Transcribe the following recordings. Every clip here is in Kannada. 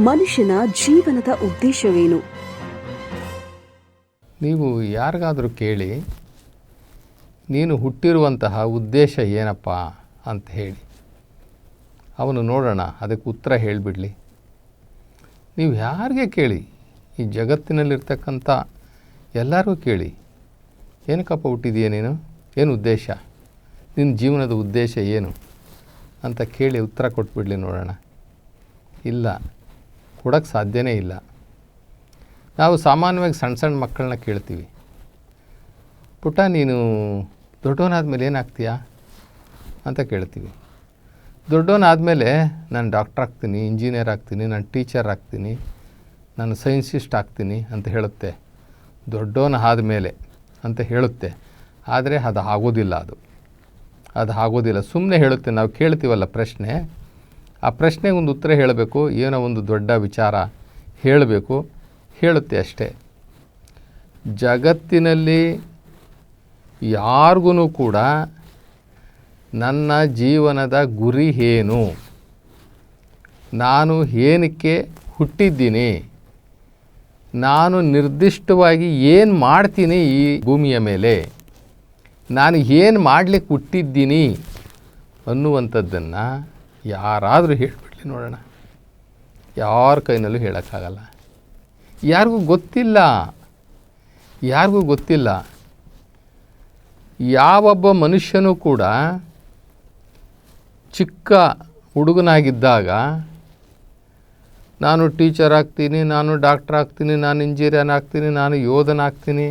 ಮನುಷ್ಯನ ಜೀವನದ ಉದ್ದೇಶವೇನು? ನೀವು ಯಾರಿಗಾದರೂ ಕೇಳಿ, ನೀನು ಹುಟ್ಟಿರುವಂತಹ ಉದ್ದೇಶ ಏನಪ್ಪ ಅಂತ ಹೇಳಿ. ಅವನು ನೋಡೋಣ, ಅದಕ್ಕೆ ಉತ್ತರ ಹೇಳಿಬಿಡಲಿ. ನೀವು ಯಾರಿಗೆ ಕೇಳಿ? ಈ ಜಗತ್ತಿನಲ್ಲಿರ್ತಕ್ಕಂಥ ಎಲ್ಲರಿಗೂ ಕೇಳಿ. ಏನಕ್ಕಪ್ಪ ಹುಟ್ಟಿದೀಯ ನೀನು? ಏನು ಉದ್ದೇಶ? ನಿನ್ನ ಜೀವನದ ಉದ್ದೇಶ ಏನು? ಅಂತ ಕೇಳಿ ಉತ್ತರ ಕೊಟ್ಬಿಡಲಿ ನೋಡೋಣ. ಇಲ್ಲ. ಕೊಡೋಕ್ಕೆ ಸಾಧ್ಯವೇ ಇಲ್ಲ. ನಾವು ಸಾಮಾನ್ಯವಾಗಿ ಸಣ್ಣ ಸಣ್ಣ ಮಕ್ಕಳನ್ನ ಕೇಳ್ತೀವಿ. ಪುಟ್ಟ, ನೀನು ದೊಡ್ಡವನಾದ್ಮೇಲೆ ಏನಾಗ್ತೀಯಾ ಅಂತ ಕೇಳ್ತೀವಿ. ದೊಡ್ಡವನಾದಮೇಲೆ ನಾನು ಡಾಕ್ಟ್ರ್ ಆಗ್ತೀನಿ, ಇಂಜಿನಿಯರ್ ಆಗ್ತೀನಿ, ನಾನು ಟೀಚರ್ ಆಗ್ತೀನಿ, ನಾನು ಸೈನ್ಸಿಸ್ಟ್ ಆಗ್ತೀನಿ ಅಂತ ಹೇಳುತ್ತೆ. ದೊಡ್ಡವನ ಆದಮೇಲೆ ಅಂತ ಹೇಳುತ್ತೆ. ಆದರೆ ಅದು ಆಗೋದಿಲ್ಲ ಅದು. ಅದು ಆಗೋದಿಲ್ಲ. ಸುಮ್ಮನೆ ಹೇಳುತ್ತೆ. ನಾವು ಕೇಳ್ತೀವಲ್ಲ ಪ್ರಶ್ನೆ. ಆ ಪ್ರಶ್ನೆಗೆ ಒಂದು ಉತ್ತರ ಹೇಳಬೇಕು, ಏನೋ ಒಂದು ದೊಡ್ಡ ವಿಚಾರ ಹೇಳಬೇಕು, ಹೇಳುತ್ತೆ ಅಷ್ಟೇ. ಜಗತ್ತಿನಲ್ಲಿ ಯಾರಿಗೂ ಕೂಡ ನನ್ನ ಜೀವನದ ಗುರಿ ಏನು? ನಾನು ಏನಕ್ಕೆ ಹುಟ್ಟಿದ್ದೀನಿ? ನಾನು ನಿರ್ದಿಷ್ಟವಾಗಿ ಏನು ಮಾಡ್ತೀನಿ ಈ ಭೂಮಿಯ ಮೇಲೆ? ನಾನು ಏನು ಮಾಡಲಿಕ್ಕೆ ಹುಟ್ಟಿದ್ದೀನಿ ಅನ್ನುವಂಥದ್ದನ್ನು ಯಾರಾದರೂ ಹೇಳಿಬಿಡ್ಲಿ ನೋಡೋಣ. ಯಾರ ಕೈನಲ್ಲೂ ಹೇಳೋಕ್ಕಾಗಲ್ಲ. ಯಾರಿಗೂ ಗೊತ್ತಿಲ್ಲ. ಯಾರಿಗೂ ಗೊತ್ತಿಲ್ಲ. ಯಾವೊಬ್ಬ ಮನುಷ್ಯನೂ ಕೂಡ ಚಿಕ್ಕ ಹುಡುಗನಾಗಿದ್ದಾಗ ನಾನು ಟೀಚರ್ ಆಗ್ತೀನಿ, ನಾನು ಡಾಕ್ಟ್ರ್ ಆಗ್ತೀನಿ, ನಾನು ಇಂಜಿನಿಯರ್ ಆಗ್ತೀನಿ, ನಾನು ಯೋಧನಾಗ್ತೀನಿ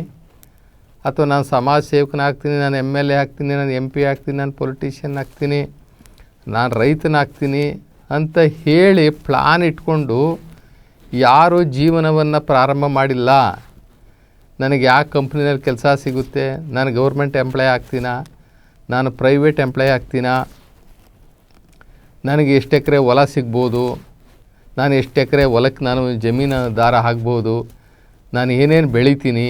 ಅಥವಾ ನಾನು ಸಮಾಜ ಸೇವಕನಾಗ್ತೀನಿ, ನಾನು ಎಂ ಎಲ್ ಎ ಆಗ್ತೀನಿ, ನಾನು ಎಂ ಪಿ ಆಗ್ತೀನಿ, ನಾನು ಪೊಲಿಟಿಷಿಯನ್ ಆಗ್ತೀನಿ ನಾನು ರೈತನಾಗ್ತೀನಿ ಅಂತ ಹೇಳಿ ಪ್ಲಾನ್ ಇಟ್ಕೊಂಡು ಯಾರೂ ಜೀವನವನ್ನು ಪ್ರಾರಂಭ ಮಾಡಿಲ್ಲ. ನನಗೆ ಯಾವ ಕಂಪ್ನಿನಲ್ಲಿ ಕೆಲಸ ಸಿಗುತ್ತೆ, ನಾನು ಗೌರ್ಮೆಂಟ್ ಎಂಪ್ಲಾಯ್ ಆಗ್ತೀನಾ, ನಾನು ಪ್ರೈವೇಟ್ ಎಂಪ್ಲಾಯ್ ಆಗ್ತೀನಾ, ನನಗೆ ಎಷ್ಟು ಎಕರೆ ಹೊಲ ಸಿಗ್ಬೋದು, ನಾನು ಎಷ್ಟು ಎಕರೆ ಹೊಲಕ್ಕೆ ನಾನು ಜಮೀನ ದಾರ ಹಾಕ್ಬೋದು, ನಾನು ಏನೇನು ಬೆಳಿತೀನಿ,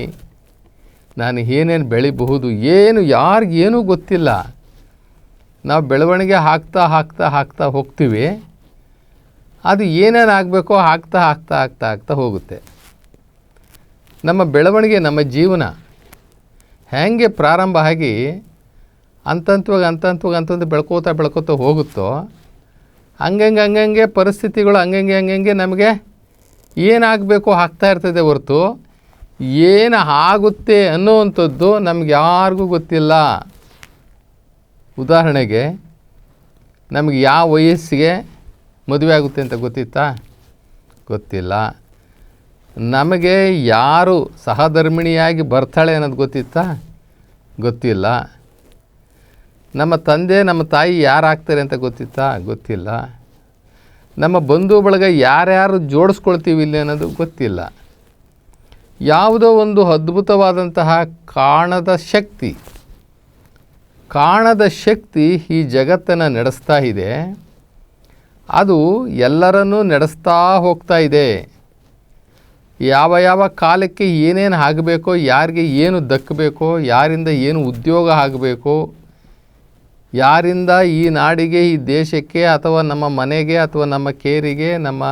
ನಾನು ಏನೇನು ಬೆಳಿಬಹುದು, ಏನು, ಯಾರಿಗೇನೂ ಗೊತ್ತಿಲ್ಲ. ನಾವು ಬೆಳವಣಿಗೆ ಹಾಕ್ತಾ ಹಾಕ್ತಾ ಹಾಕ್ತಾ ಹೋಗ್ತೀವಿ. ಅದು ಏನೇನು ಆಗಬೇಕೋ ಹಾಕ್ತಾ ಹಾಕ್ತಾ ಹಾಕ್ತಾ ಹಾಕ್ತಾ ಹೋಗುತ್ತೆ. ನಮ್ಮ ಬೆಳವಣಿಗೆ, ನಮ್ಮ ಜೀವನ ಹೇಗೆ ಪ್ರಾರಂಭ ಆಗಿ ಅಂತಂತವಾಗಿ ಅಂತಂತವಾಗಿ ಅಂತಂದು ಬೆಳ್ಕೋತಾ ಬೆಳ್ಕೋತಾ ಹೋಗುತ್ತೋ, ಹಂಗಂಗೆ ಹಂಗಂಗೆ ಪರಿಸ್ಥಿತಿಗಳು ಹಂಗಂಗೆ ಹಂಗಂಗೆ ನಮಗೆ ಏನಾಗಬೇಕು ಹಾಕ್ತಾ ಇರ್ತದೆ ಹೊರತು, ಏನು ಆಗುತ್ತೆ ಅನ್ನೋವಂಥದ್ದು ನಮ್ಗೆ ಯಾರಿಗೂ ಗೊತ್ತಿಲ್ಲ. ಉದಾಹರಣೆಗೆ ನಮಗೆ ಯಾವ ವಯಸ್ಸಿಗೆ ಮದುವೆ ಆಗುತ್ತೆ ಅಂತ ಗೊತ್ತಿತ್ತಾ? ಗೊತ್ತಿಲ್ಲ. ನಮಗೆ ಯಾರು ಸಹಧರ್ಮಿಣಿಯಾಗಿ ಬರ್ತಾಳೆ ಅನ್ನೋದು ಗೊತ್ತಿತ್ತಾ? ಗೊತ್ತಿಲ್ಲ. ನಮ್ಮ ತಂದೆ, ನಮ್ಮ ತಾಯಿ ಯಾರು ಆಗ್ತಾರೆ ಅಂತ ಗೊತ್ತಿತ್ತಾ? ಗೊತ್ತಿಲ್ಲ. ನಮ್ಮ ಬಂಧು ಬಳಗ ಯಾರ್ಯಾರು ಜೋಡಿಸ್ಕೊಳ್ತೀವಿ ಇಲ್ಲಿ ಅನ್ನೋದು ಗೊತ್ತಿಲ್ಲ. ಯಾವುದೋ ಒಂದು ಅದ್ಭುತವಾದಂತಹ ಕಾಣದ ಶಕ್ತಿ. ಕಾಣದ ಶಕ್ತಿ ಈ ಜಗತ್ತನ್ನು ನಡೆಸ್ತಾ ಇದೆ. ಅದು ಎಲ್ಲರನ್ನೂ ನಡೆಸ್ತಾ ಹೋಗ್ತಾ ಇದೆ. ಯಾವ ಯಾವ ಕಾಲಕ್ಕೆ ಏನೇನು ಆಗಬೇಕೋ, ಯಾರಿಗೆ ಏನು ದಕ್ಕಬೇಕೋ, ಯಾರಿಂದ ಏನು ಉದ್ಯೋಗ ಆಗಬೇಕು, ಯಾರಿಂದ ಈ ನಾಡಿಗೆ, ಈ ದೇಶಕ್ಕೆ ಅಥವಾ ನಮ್ಮ ಮನೆಗೆ ಅಥವಾ ನಮ್ಮ ಕೇರಿಗೆ, ನಮ್ಮ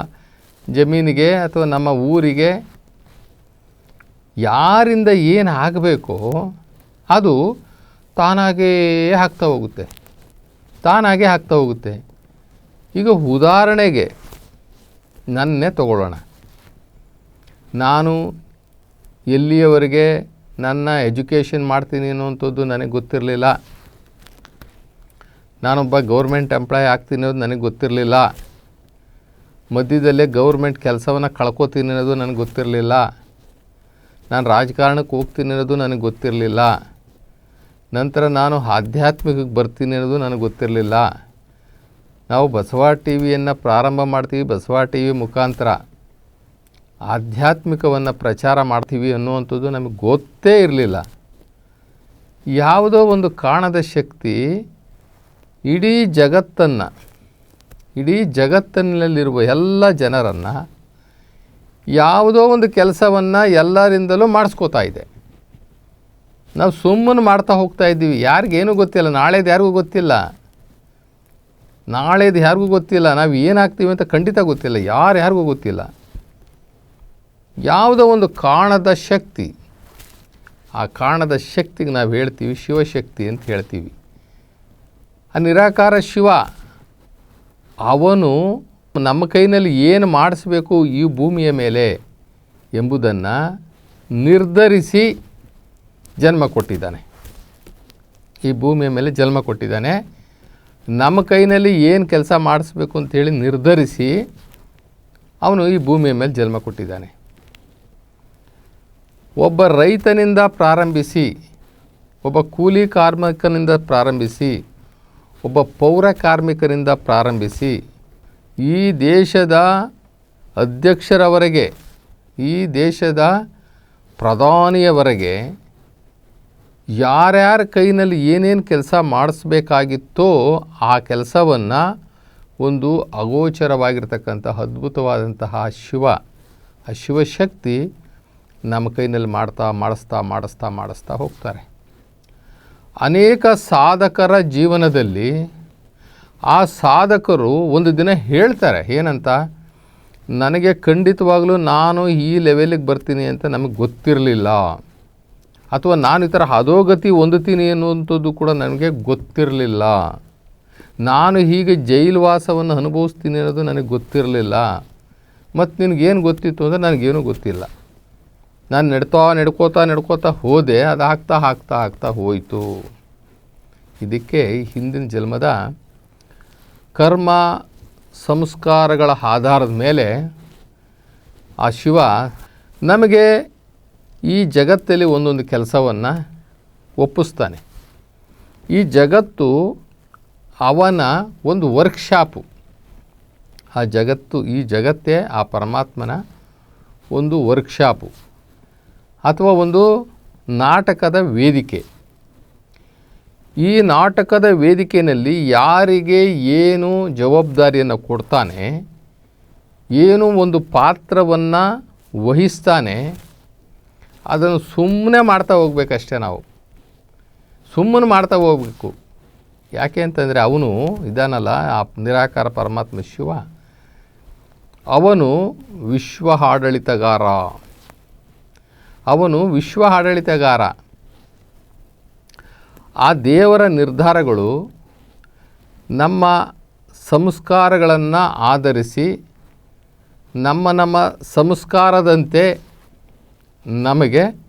ಜಮೀನಿಗೆ ಅಥವಾ ನಮ್ಮ ಊರಿಗೆ ಯಾರಿಂದ ಏನು ಆಗಬೇಕೋ ಅದು ತಾನಾಗೇ ಹಾಕ್ತಾ ಹೋಗುತ್ತೆ. ತಾನಾಗೆ ಹಾಕ್ತಾ ಹೋಗುತ್ತೆ. ಈಗ ಉದಾಹರಣೆಗೆ ನನ್ನೇ ತಗೊಳ್ಳೋಣ. ನಾನು ಎಲ್ಲಿಯವರೆಗೆ ನನ್ನ ಎಜುಕೇಷನ್ ಮಾಡ್ತೀನಿ ಅನ್ನುವಂಥದ್ದು ನನಗೆ ಗೊತ್ತಿರಲಿಲ್ಲ. ನಾನೊಬ್ಬ ಗೌರ್ಮೆಂಟ್ ಎಂಪ್ಲಾಯ್ ಆಗ್ತೀನಿ ಅನ್ನೋದು ನನಗೆ ಗೊತ್ತಿರಲಿಲ್ಲ. ಮಧ್ಯದಲ್ಲೇ ಗೌರ್ಮೆಂಟ್ ಕೆಲಸವನ್ನು ಕಳ್ಕೊತೀನಿ ಅನ್ನೋದು ನನಗೆ ಗೊತ್ತಿರಲಿಲ್ಲ. ನಾನು ರಾಜಕಾರಣಕ್ಕೆ ಹೋಗ್ತೀನಿ ಅನ್ನೋದು ನನಗೆ ಗೊತ್ತಿರಲಿಲ್ಲ. ನಂತರ ನಾನು ಆಧ್ಯಾತ್ಮಿಕಕ್ಕೆ ಬರ್ತೀನಿ ಅನ್ನೋದು ನನಗೆ ಗೊತ್ತಿರಲಿಲ್ಲ. ನಾವು ಬಸವ ಟಿ ವಿಯನ್ನು ಪ್ರಾರಂಭ ಮಾಡ್ತೀವಿ, ಬಸವ ಟಿ ವಿ ಮುಖಾಂತರ. ಆಧ್ಯಾತ್ಮಿಕವನ್ನು ಪ್ರಚಾರ ಮಾಡ್ತೀವಿ ಅನ್ನುವಂಥದ್ದು ನಮಗೆ ಗೊತ್ತೇ ಇರಲಿಲ್ಲ. ಯಾವುದೋ ಒಂದು ಕಾಣದ ಶಕ್ತಿ ಇಡೀ ಜಗತ್ತನ್ನು, ಇಡೀ ಜಗತ್ತಿನಲ್ಲಿರುವ ಎಲ್ಲ ಜನರನ್ನು ಯಾವುದೋ ಒಂದು ಕೆಲಸವನ್ನು ಎಲ್ಲರಿಂದಲೂ ಮಾಡಿಸ್ಕೋತಾ ಇದೆ. ನಾವು ಸುಮ್ಮನೆ ಮಾಡ್ತಾ ಹೋಗ್ತಾ ಇದ್ದೀವಿ. ಯಾರಿಗೇನೂ ಗೊತ್ತಿಲ್ಲ, ನಾಳೆದು ಯಾರಿಗೂ ಗೊತ್ತಿಲ್ಲ. ನಾಳೆದು ಯಾರಿಗೂ ಗೊತ್ತಿಲ್ಲ, ನಾವು ಏನಾಗ್ತೀವಿ ಅಂತ ಖಂಡಿತ ಗೊತ್ತಿಲ್ಲ. ಯಾರು ಯಾರಿಗೂ ಗೊತ್ತಿಲ್ಲ. ಯಾವುದೋ ಒಂದು ಕಾಣದ ಶಕ್ತಿ, ಆ ಕಾಣದ ಶಕ್ತಿಗೆ ನಾವು ಹೇಳ್ತೀವಿ, ಶಿವಶಕ್ತಿ ಅಂತ ಹೇಳ್ತೀವಿ. ಆ ನಿರಾಕಾರ ಶಿವ, ಅವನು ನಮ್ಮ ಕೈನಲ್ಲಿ ಏನು ಮಾಡಿಸ್ಬೇಕು ಈ ಭೂಮಿಯ ಮೇಲೆ ಎಂಬುದನ್ನು ನಿರ್ಧರಿಸಿ ಜನ್ಮ ಕೊಟ್ಟಿದ್ದಾನೆ. ಈ ಭೂಮಿಯ ಮೇಲೆ ಜನ್ಮ ಕೊಟ್ಟಿದ್ದಾನೆ. ನಮ್ಮ ಕೈನಲ್ಲಿ ಏನು ಕೆಲಸ ಮಾಡಿಸ್ಬೇಕು ಅಂತೇಳಿ ನಿರ್ಧರಿಸಿ ಅವನು ಈ ಭೂಮಿಯ ಮೇಲೆ ಜನ್ಮ ಕೊಟ್ಟಿದ್ದಾನೆ. ಒಬ್ಬ ರೈತನಿಂದ ಪ್ರಾರಂಭಿಸಿ, ಒಬ್ಬ ಕೂಲಿ ಕಾರ್ಮಿಕನಿಂದ ಪ್ರಾರಂಭಿಸಿ, ಒಬ್ಬ ಪೌರ ಕಾರ್ಮಿಕರಿಂದ ಪ್ರಾರಂಭಿಸಿ, ಈ ದೇಶದ ಅಧ್ಯಕ್ಷರವರೆಗೆ, ಈ ದೇಶದ ಪ್ರಧಾನಿಯವರೆಗೆ ಯಾರ್ಯಾರ ಕೈನಲ್ಲಿ ಏನೇನು ಕೆಲಸ ಮಾಡಿಸ್ಬೇಕಾಗಿತ್ತೋ ಆ ಕೆಲಸವನ್ನು ಒಂದು ಅಗೋಚರವಾಗಿರ್ತಕ್ಕಂಥ ಅದ್ಭುತವಾದಂತಹ ಶಿವ, ಆ ಶಿವಶಕ್ತಿ ನಮ್ಮ ಕೈನಲ್ಲಿ ಮಾಡ್ತಾ, ಮಾಡಿಸ್ತಾ ಮಾಡಿಸ್ತಾ ಮಾಡಿಸ್ತಾ ಹೋಗ್ತಾರೆ. ಅನೇಕ ಸಾಧಕರ ಜೀವನದಲ್ಲಿ ಆ ಸಾಧಕರು ಒಂದು ದಿನ ಹೇಳ್ತಾರೆ, ಏನಂತ? ನನಗೆ ಖಂಡಿತವಾಗಲೂ ನಾನು ಈ ಲೆವೆಲಿಗೆ ಬರ್ತೀನಿ ಅಂತ ನಮಗೆ ಗೊತ್ತಿರಲಿಲ್ಲ. ಅಥವಾ ನಾನು ಈ ಥರ ಹದೋಗತಿ ಹೊಂದುತ್ತೀನಿ ಅನ್ನುವಂಥದ್ದು ಕೂಡ ನನಗೆ ಗೊತ್ತಿರಲಿಲ್ಲ. ನಾನು ಹೀಗೆ ಜೈಲುವಾಸವನ್ನು ಅನುಭವಿಸ್ತೀನಿ ಅನ್ನೋದು ನನಗೆ ಗೊತ್ತಿರಲಿಲ್ಲ. ಮತ್ತು ನಿನಗೇನು ಗೊತ್ತಿತ್ತು ಅಂದರೆ ನನಗೇನೂ ಗೊತ್ತಿಲ್ಲ. ನಾನು ನಡ್ತಾ ನಡ್ಕೋತಾ ನಡ್ಕೋತಾ ಹೋದೆ, ಅದು ಹಾಕ್ತಾ ಹಾಕ್ತಾ ಹಾಕ್ತಾ ಹೋಯಿತು. ಇದಕ್ಕೆ ಹಿಂದಿನ ಜನ್ಮದ ಕರ್ಮ ಸಂಸ್ಕಾರಗಳ ಆಧಾರದ ಮೇಲೆ ಆ ಶಿವ ನಮಗೆ ಈ ಜಗತ್ತಲ್ಲಿ ಒಂದೊಂದು ಕೆಲಸವನ್ನು ಒಪ್ಪಿಸ್ತಾನೆ. ಈ ಜಗತ್ತು ಅವನ ಒಂದು ವರ್ಕ್ಶಾಪು. ಆ ಜಗತ್ತು, ಈ ಜಗತ್ತೇ ಆ ಪರಮಾತ್ಮನ ಒಂದು ವರ್ಕ್ಶಾಪು ಅಥವಾ ಒಂದು ನಾಟಕದ ವೇದಿಕೆ. ಈ ನಾಟಕದ ವೇದಿಕೆಯಲ್ಲಿ ಯಾರಿಗೆ ಏನು ಜವಾಬ್ದಾರಿಯನ್ನು ಕೊಡ್ತಾನೆ, ಏನು ಒಂದು ಪಾತ್ರವನ್ನು ವಹಿಸ್ತಾನೆ ಅದನ್ನು ಸುಮ್ಮನೆ ಮಾಡ್ತಾ ಹೋಗ್ಬೇಕಷ್ಟೇ ನಾವು. ಸುಮ್ಮನೆ ಮಾಡ್ತಾ ಹೋಗ್ಬೇಕು. ಯಾಕೆ ಅಂತಂದರೆ ಅವನು ಇದಾನಲ್ಲ, ಆ ನಿರಾಕಾರ ಪರಮಾತ್ಮ ಶಿವ. ಅವನು ವಿಶ್ವ ಆಡಳಿತಗಾರ. ಅವನು ವಿಶ್ವ ಆಡಳಿತಗಾರ. ಆ ದೇವರ ನಿರ್ಧಾರಗಳು ನಮ್ಮ ಸಂಸ್ಕಾರಗಳನ್ನು ಆಧರಿಸಿ ನಮ್ಮ ನಮ್ಮ ಸಂಸ್ಕಾರದಂತೆ ನಮಗೆ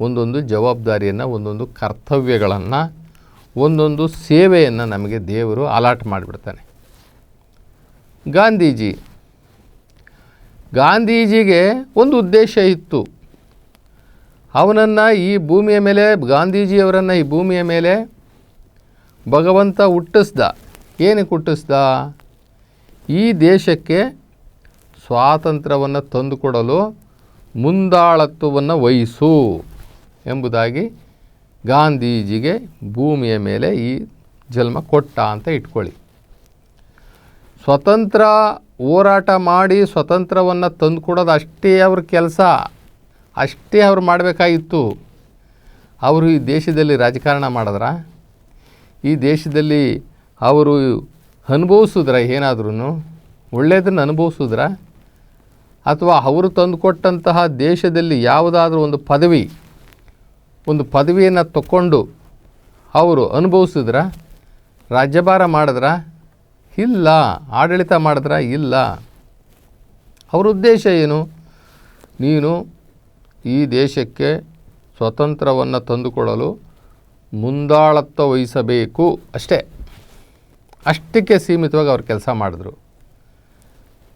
ಒಂದೊಂದು ಜವಾಬ್ದಾರಿಯನ್ನು, ಒಂದೊಂದು ಕರ್ತವ್ಯಗಳನ್ನು, ಒಂದೊಂದು ಸೇವೆಯನ್ನು ನಮಗೆ ದೇವರು ಅಲಾಟ್ ಮಾಡಿಬಿಡ್ತಾನೆ. ಗಾಂಧೀಜಿ. ಗಾಂಧೀಜಿಗೆ ಒಂದು ಉದ್ದೇಶ ಇತ್ತು. ಅವನನ್ನು ಈ ಭೂಮಿಯ ಮೇಲೆ, ಗಾಂಧೀಜಿಯವರನ್ನು ಈ ಭೂಮಿಯ ಮೇಲೆ ಭಗವಂತ ಹುಟ್ಟಿಸ್ದ. ಏನಕ್ಕೆ ಹುಟ್ಟಿಸ್ದ? ಈ ದೇಶಕ್ಕೆ ಸ್ವಾತಂತ್ರ್ಯವನ್ನು ತಂದುಕೊಡಲು ಮುಂದಾಳತ್ವವನ್ನು ವಹಿಸು ಎಂಬುದಾಗಿ ಗಾಂಧೀಜಿಗೆ ಭೂಮಿಯ ಮೇಲೆ ಈ ಜನ್ಮ ಕೊಟ್ಟ ಅಂತ ಇಟ್ಕೊಳ್ಳಿ. ಸ್ವತಂತ್ರ ಹೋರಾಟ ಮಾಡಿ ಸ್ವತಂತ್ರವನ್ನು ತಂದುಕೊಡೋದು ಅಷ್ಟೇ ಅವ್ರ ಕೆಲಸ. ಅಷ್ಟೇ ಅವ್ರು ಮಾಡಬೇಕಾಗಿತ್ತು. ಅವರು ಈ ದೇಶದಲ್ಲಿ ರಾಜಕಾರಣ ಮಾಡಿದ್ರ? ಈ ದೇಶದಲ್ಲಿ ಅವರು ಅನುಭವಿಸಿದ್ರ ಏನಾದ್ರೂ ಒಳ್ಳೆಯದನ್ನು ಅನುಭವಿಸಿದ್ರ? ಅಥವಾ ಅವರು ತಂದುಕೊಟ್ಟಂತಹ ದೇಶದಲ್ಲಿ ಯಾವುದಾದ್ರೂ ಒಂದು ಪದವಿ, ಒಂದು ಪದವಿಯನ್ನು ತಗೊಂಡು ಅವರು ಅನುಭವಿಸಿದ್ರ, ರಾಜ್ಯಭಾರ ಮಾಡಿದ್ರ? ಇಲ್ಲ. ಆಡಳಿತ ಮಾಡಿದ್ರ? ಇಲ್ಲ. ಅವ್ರ ಉದ್ದೇಶ ಏನು? ನೀನು ಈ ದೇಶಕ್ಕೆ ಸ್ವತಂತ್ರವನ್ನು ತಂದುಕೊಡಲು ಮುಂದಾಳತ್ವ ವಹಿಸಬೇಕು ಅಷ್ಟೇ. ಅಷ್ಟಕ್ಕೆ ಸೀಮಿತವಾಗಿ ಅವ್ರು ಕೆಲಸ ಮಾಡಿದ್ರು.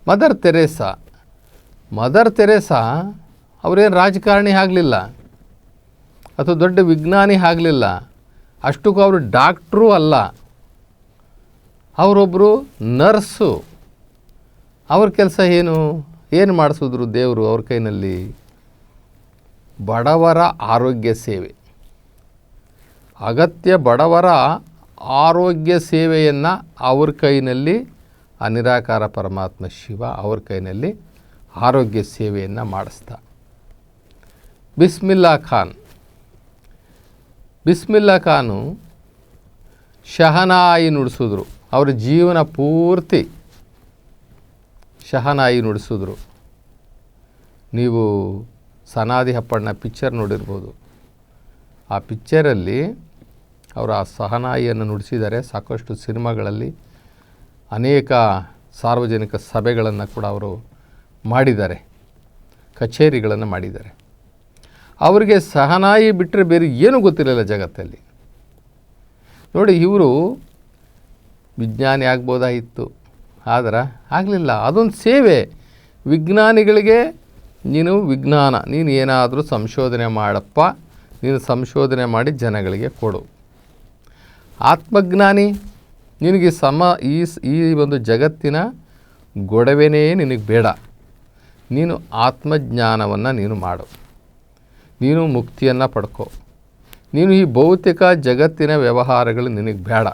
ಮದರ್ ತೆರೇಸಾ ಮದರ್ ತೆರೇಸಾ ಅವರೇನು ರಾಜಕಾರಣಿ ಆಗಲಿಲ್ಲ ಅಥವಾ ದೊಡ್ಡ ವಿಜ್ಞಾನಿ ಆಗಲಿಲ್ಲ, ಅಷ್ಟಕ್ಕೂ ಅವರು ಡಾಕ್ಟ್ರೂ ಅಲ್ಲ. ಅವರೊಬ್ಬರು ನರ್ಸು. ಅವ್ರ ಕೆಲಸ ಏನು? ಏನು ಮಾಡಿಸಿದ್ರು ದೇವರು ಅವ್ರ ಕೈನಲ್ಲಿ? ಬಡವರ ಆರೋಗ್ಯ ಸೇವೆ. ಅಗತ್ಯ ಬಡವರ ಆರೋಗ್ಯ ಸೇವೆಯನ್ನು ಅವ್ರ ಕೈನಲ್ಲಿ, ಅನಿರಾಕಾರ ಪರಮಾತ್ಮ ಶಿವ ಅವ್ರ ಕೈನಲ್ಲಿ ಆರೋಗ್ಯ ಸೇವೆಯನ್ನು ಮಾಡಿಸ್ದ. ಬಿಸ್ಮಿಲ್ಲಾ ಖಾನ್. ಬಿಸ್ಮಿಲ್ಲಾ ಖಾನು ಶಹನಾಯಿ ನುಡಿಸಿದ್ರು. ಅವರ ಜೀವನ ಪೂರ್ತಿ ಶಹನಾಯಿ ನುಡಿಸಿದ್ರು. ನೀವು ಸನಾದಿ ಹಪ್ಪಣ್ಣ ಪಿಕ್ಚರ್ ನೋಡಿರ್ಬೋದು. ಆ ಪಿಕ್ಚರಲ್ಲಿ ಅವರು ಆ ಸಹನಾಯಿಯನ್ನು ನುಡಿಸಿದ್ದಾರೆ ಸಾಕಷ್ಟು ಸಿನಿಮಾಗಳಲ್ಲಿ ಅನೇಕ ಸಾರ್ವಜನಿಕ ಸಭೆಗಳನ್ನು ಕೂಡ ಅವರು ಮಾಡಿದ್ದಾರೆ. ಕಚೇರಿಗಳನ್ನು ಮಾಡಿದ್ದಾರೆ. ಅವರಿಗೆ ಸಹನಾಯಿ ಬಿಟ್ಟರೆ ಬೇರೆ ಏನೂ ಗೊತ್ತಿರಲಿಲ್ಲ ಜಗತ್ತಲ್ಲಿ. ನೋಡಿ, ಇವರು ವಿಜ್ಞಾನಿ ಆಗ್ಬೋದಾಗಿತ್ತು. ಆದ್ರೆ ಆಗಲಿಲ್ಲ. ಅದೊಂದು ಸೇವೆ. ವಿಜ್ಞಾನಿಗಳಿಗೆ, ನೀನು ವಿಜ್ಞಾನ, ನೀನು ಏನಾದರೂ ಸಂಶೋಧನೆ ಮಾಡಪ್ಪ, ನೀನು ಸಂಶೋಧನೆ ಮಾಡಿ ಜನಗಳಿಗೆ ಕೊಡು. ಆತ್ಮಜ್ಞಾನಿ, ನಿನಗೆ ಸಮ, ಈ ಈ ಒಂದು ಜಗತ್ತಿನ ಗೊಡವೆನೇ ನಿನಗೆ ಬೇಡ. ನೀನು ಆತ್ಮಜ್ಞಾನವನ್ನು ನೀನು ಮಾಡು. ನೀನು ಮುಕ್ತಿಯನ್ನು ಪಡ್ಕೋ. ನೀನು ಈ ಭೌತಿಕ ಜಗತ್ತಿನ ವ್ಯವಹಾರಗಳು ನಿನಗೆ ಬೇಡ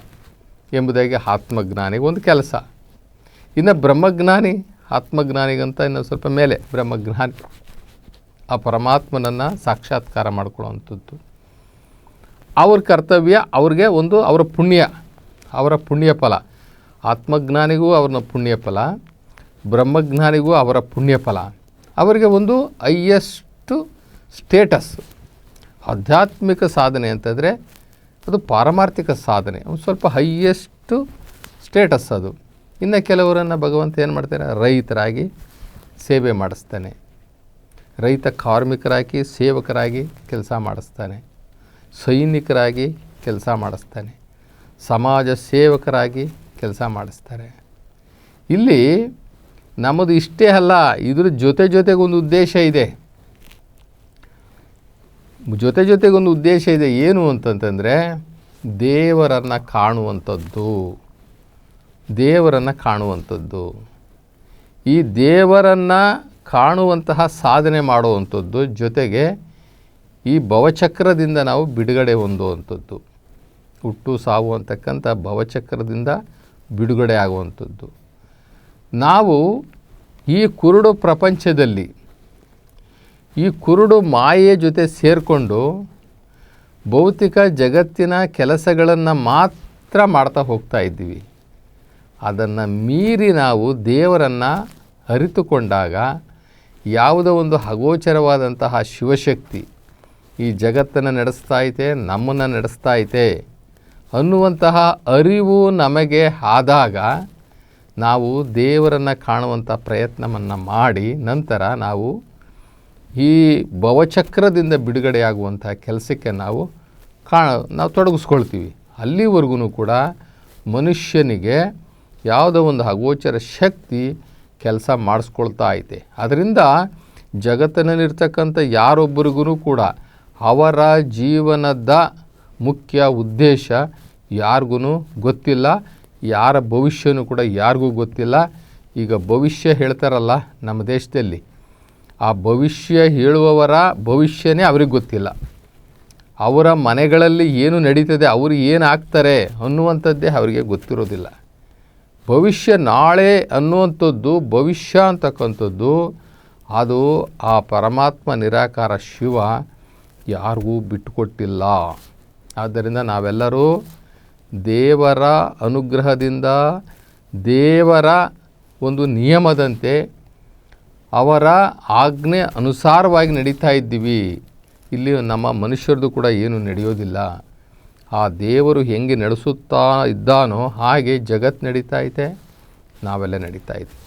ಎಂಬುದಾಗಿ ಆತ್ಮಜ್ಞಾನಿಗೆ ಒಂದು ಕೆಲಸ. ಇನ್ನು ಬ್ರಹ್ಮಜ್ಞಾನಿ, ಆತ್ಮಜ್ಞಾನಿಗಂತ ಇನ್ನು ಸ್ವಲ್ಪ ಮೇಲೆ ಬ್ರಹ್ಮಜ್ಞಾನಿ. ಆ ಪರಮಾತ್ಮನನ್ನು ಸಾಕ್ಷಾತ್ಕಾರ ಮಾಡ್ಕೊಳ್ಳೋವಂಥದ್ದು. ಅವ್ರ ಕರ್ತವ್ಯ ಅವ್ರಿಗೆ ಒಂದು ಅವರ ಪುಣ್ಯ ಅವರ ಪುಣ್ಯ ಫಲ ಆತ್ಮಜ್ಞಾನಿಗೂ ಅವ್ರನ್ನ ಪುಣ್ಯ ಫಲ ಬ್ರಹ್ಮಜ್ಞಾನಿಗೂ ಅವರ ಪುಣ್ಯಫಲ. ಅವರಿಗೆ ಒಂದು ಹೈಯೆಸ್ಟು ಸ್ಟೇಟಸ್. ಆಧ್ಯಾತ್ಮಿಕ ಸಾಧನೆ ಅಂತಂದರೆ ಅದು ಪಾರಮಾರ್ಥಿಕ ಸಾಧನೆ. ಒಂದು ಸ್ವಲ್ಪ ಹೈಯೆಸ್ಟು ಸ್ಟೇಟಸ್ ಅದು. ಇನ್ನು ಕೆಲವರನ್ನು ಭಗವಂತ ಏನು ಮಾಡ್ತಾರೆ ರೈತರಾಗಿ ಸೇವೆ ಮಾಡಿಸ್ತಾನೆ. ರೈತ ಕಾರ್ಮಿಕರಾಗಿ, ಸೇವಕರಾಗಿ ಕೆಲಸ ಮಾಡಿಸ್ತಾನೆ. ಸೈನಿಕರಾಗಿ ಕೆಲಸ ಮಾಡಿಸ್ತಾನೆ. ಸಮಾಜ ಸೇವಕರಾಗಿ ಕೆಲಸ ಮಾಡಿಸ್ತಾರೆ. ಇಲ್ಲಿ ನಮ್ಮದು ಇಷ್ಟೇ ಅಲ್ಲ, ಇದ್ರ ಜೊತೆ ಜೊತೆಗೆ ಒಂದು ಉದ್ದೇಶ ಇದೆ. ಜೊತೆ ಜೊತೆಗೊಂದು ಉದ್ದೇಶ ಇದೆ, ಏನು ಅಂತಂತಂದರೆ ದೇವರನ್ನು ಕಾಣುವಂಥದ್ದು. ದೇವರನ್ನು ಕಾಣುವಂಥದ್ದು. ಈ ದೇವರನ್ನು ಕಾಣುವಂತಹ ಸಾಧನೆ ಮಾಡುವಂಥದ್ದು ಜೊತೆಗೆ ಈ ಭವಚಕ್ರದಿಂದ ನಾವು ಬಿಡುಗಡೆ ಹೊಂದುವಂಥದ್ದು. ಹುಟ್ಟು ಸಾವು ಅಂತಕ್ಕಂಥ ಭವಚಕ್ರದಿಂದ ಬಿಡುಗಡೆ ಆಗುವಂಥದ್ದು. ನಾವು ಈ ಕುರುಡು ಪ್ರಪಂಚದಲ್ಲಿ ಈ ಕುರುಡು ಮಾಯೆಯ ಜೊತೆ ಸೇರಿಕೊಂಡು ಭೌತಿಕ ಜಗತ್ತಿನ ಕೆಲಸಗಳನ್ನು ಮಾತ್ರ ಮಾಡ್ತಾ ಹೋಗ್ತಾ ಇದ್ದೀವಿ. ಅದನ್ನು ಮೀರಿ ನಾವು ದೇವರನ್ನು ಅರಿತುಕೊಂಡಾಗ ಯಾವುದೋ ಒಂದು ಅಗೋಚರವಾದಂತಹ ಶಿವಶಕ್ತಿ ಈ ಜಗತ್ತನ್ನು ನಡೆಸ್ತಾ ಐತೆ, ನಮ್ಮನ್ನು ನಡೆಸ್ತಾ ಐತೆ ಅನ್ನುವಂತಹ ಅರಿವು ನಮಗೆ ಆದಾಗ ನಾವು ದೇವರನ್ನು ಕಾಣುವಂಥ ಪ್ರಯತ್ನವನ್ನು ಮಾಡಿ ನಂತರ ನಾವು ಈ ಭವಚಕ್ರದಿಂದ ಬಿಡುಗಡೆಯಾಗುವಂಥ ಕೆಲಸಕ್ಕೆ ನಾವು ಕಾಣ, ನಾವು ತೊಡಗಿಸ್ಕೊಳ್ತೀವಿ. ಅಲ್ಲಿವರೆಗೂ ಕೂಡ ಮನುಷ್ಯನಿಗೆ ಯಾವುದೋ ಒಂದು ಅಗೋಚರ ಶಕ್ತಿ ಕೆಲಸ ಮಾಡಿಸ್ಕೊಳ್ತಾ ಐತೆ. ಅದರಿಂದ ಜಗತ್ತಿನಲ್ಲಿರ್ತಕ್ಕಂಥ ಯಾರೊಬ್ಬರಿಗೂ ಕೂಡ ಅವರ ಜೀವನದ ಮುಖ್ಯ ಉದ್ದೇಶ ಯಾರಿಗೂ ಗೊತ್ತಿಲ್ಲ. ಯಾರ ಭವಿಷ್ಯನೂ ಕೂಡ ಯಾರಿಗೂ ಗೊತ್ತಿಲ್ಲ. ಈಗ ಭವಿಷ್ಯ ಹೇಳ್ತಾರಲ್ಲ ನಮ್ಮ ದೇಶದಲ್ಲಿ. ಆ ಭವಿಷ್ಯ ಹೇಳುವವರ ಭವಿಷ್ಯನೇ ಅವ್ರಿಗೆ ಗೊತ್ತಿಲ್ಲ. ಅವರ ಮನೆಗಳಲ್ಲಿ ಏನು ನಡೀತದೆ, ಅವರು ಏನು ಆಗ್ತಾರೆ ಅನ್ನುವಂಥದ್ದೇ ಅವರಿಗೆ ಗೊತ್ತಿರೋದಿಲ್ಲ. ಭವಿಷ್ಯ ನಾಳೆ ಅನ್ನುವಂಥದ್ದು, ಭವಿಷ್ಯ ಅಂತಕ್ಕಂಥದ್ದು, ಅದು ಆ ಪರಮಾತ್ಮ ನಿರಾಕಾರ ಶಿವ ಯಾರಿಗೂ ಬಿಟ್ಟುಕೊಟ್ಟಿಲ್ಲ. ಆದ್ದರಿಂದ ನಾವೆಲ್ಲರೂ ದೇವರ ಅನುಗ್ರಹದಿಂದ ದೇವರ ಒಂದು ನಿಯಮದಂತೆ ಅವರ ಆಜ್ಞೆ ಅನುಸಾರವಾಗಿ ನಡೀತಾ ಇದ್ದೀವಿ. ಇಲ್ಲಿ ನಮ್ಮ ಮನುಷ್ಯರದು ಕೂಡ ಏನು ನಡೆಯೋದಿಲ್ಲ. ಆ ದೇವರು ಹೆಂಗೆ ನಡೆಸುತ್ತಾ ಇದ್ದಾನೋ ಹಾಗೆ ಜಗತ್ತು ನಡೀತಾ ಐತೆ, ನಾವೆಲ್ಲ ನಡೀತಾ ಇದ್ದೀವಿ.